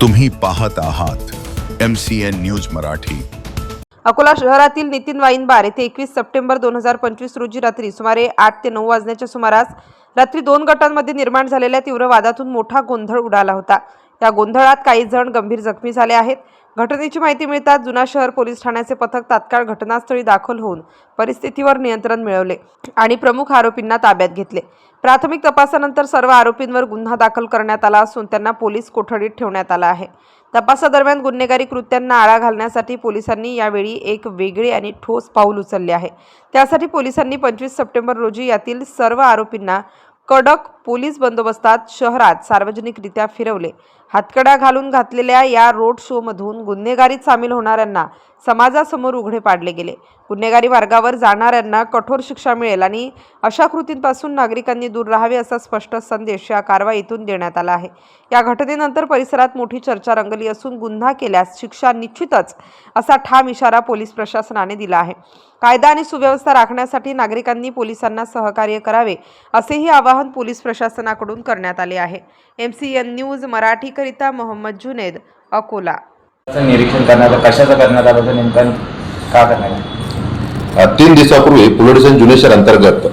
तुम्ही पाहत आहात M C N news Marathi. Akola शहरातील नितीन वाईनबार येथे एकवीस सप्टेंबर दोन हजार पंचवीस रोजी रात्री सुमारे आठ ते नऊ वाजण्याच्या सुमारास रात्री दोन गटांमध्ये निर्माण झालेल्या तीव्र वादातून मोठा गोंधळ उडाला होता. या गोंधळात काही जण गंभीर जखमी झाले आहेत. घटनेची माहिती मिळताच जुना शहर पोलीस ठाण्याचे पथक तात्काळ घटनास्थळी दाखल होऊन परिस्थितीवर नियंत्रण मिळवले आणि प्रमुख आरोपींना ताब्यात घेतले. प्राथमिक तपासानंतर सर्व आरोपींवर गुन्हा दाखल करण्यात आला असून त्यांना पोलीस कोठडीत ठेवण्यात आला आहे. तपासादरम्यान गुन्हेगारी कृत्यांना आळा घालण्यासाठी पोलिसांनी यावेळी एक वेगळे आणि ठोस पाऊल उचलले आहे. त्यासाठी पोलिसांनी पंचवीस सप्टेंबर रोजी यातील सर्व आरोपींना कडक पोलीस बंदोबस्तात शहरात सार्वजनिकरित्या फिरवले. हातकडा घालून घातलेल्या या रोड शोमधून गुन्हेगारीत सामील होणाऱ्यांना समाजासमोर उघडे पाडले गेले. गुन्हेगारी मार्गावर जाणाऱ्यांना कठोर शिक्षा मिळेल आणि अशा कृतींपासून नागरिकांनी दूर राहावे असा स्पष्ट संदेश या कारवाईतून देण्यात आला आहे. या घटनेनंतर परिसरात मोठी चर्चा रंगली असून गुन्हा केल्यास शिक्षा निश्चितच असा ठाम इशारा पोलीस प्रशासनाने दिला आहे. कायदा आणि सुव्यवस्था राखण्यासाठी नागरिकांनी पोलिसांना सहकार्य करावे असेही आवाहन पोलीस प्रशासनाकडून करण्यात आले आहे. एम सी एन न्यूज मराठीकरिता मोहम्मद जुनेद अकोला. निरीक्षण करण्यात कशाचं करण्यात आलं नेमकं? का करण्यात तीन दिवसापूर्वी पोलीस स्टेशन जुने शहर अंतर्गत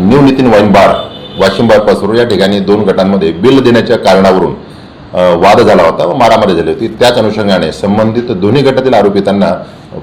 new Nitin wine bar Washim बारपासून या ठिकाणी दोन गटांमध्ये बिल देण्याच्या कारणावरून वाद झाला होता व मारामारी झाली होती. त्याच अनुषंगाने संबंधित दोन्ही गटातील आरोपितांना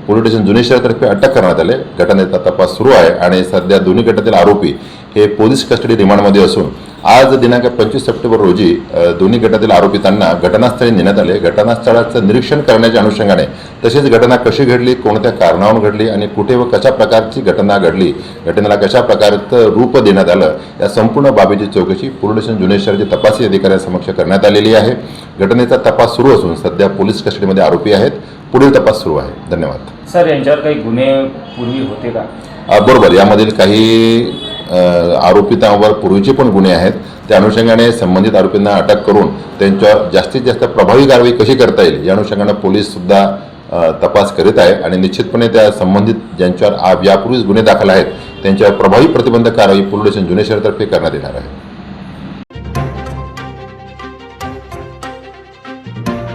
पोलीस स्टेशन जुने शहरातर्फे अटक करण्यात आले. घटनेचा तपास सुरू आहे आणि सध्या दोन्ही गटातील आरोपी हे पोलीस कस्टडी रिमांडमध्ये असून आज दिनांक पंचवीस सप्टेंबर रोजी दोन्ही गटातील आरोपितांना घटनास्थळी नेण्यात आले. घटनास्थळाचं निरीक्षण करण्याच्या अनुषंगाने तसेच घटना कशी घडली कोणत्या कारणावरून घडली आणि कुठे व कशा प्रकारची घटना घडली घटनेला कशा प्रकारचं रूप देण्यात आलं या संपूर्ण बाबीची चौकशी पोलीस स्टेशन जुने शहरचे तपासी अधिकाऱ्यांसमक्ष करण्यात आलेली आहे. घटनेचा तपास सुरू असून सध्या पोलीस कस्टडीमध्ये आरोपी आहेत. पुढील तपास सुरू आहे. धन्यवाद. सर यांच्यावर काही गुन्हे पूर्वी होते का? बरोबर. यामधील काही आरोपितांवर पूर्वीचे पण गुन्हे आहेत. त्या अनुषंगाने संबंधित आरोपींना अटक करून त्यांच्यावर जास्तीत जास्त प्रभावी कारवाई कशी करता येईल या अनुषंगाने पोलीस सुद्धा तपास करीत आहे आणि निश्चितपणे त्या संबंधित ज्यांच्यावर यापूर्वीच गुन्हे दाखल आहेत त्यांच्यावर प्रभावी प्रतिबंधक कारवाई पोलीस स्टेशन जुने शहरातर्फे करण्यात येणार आहे.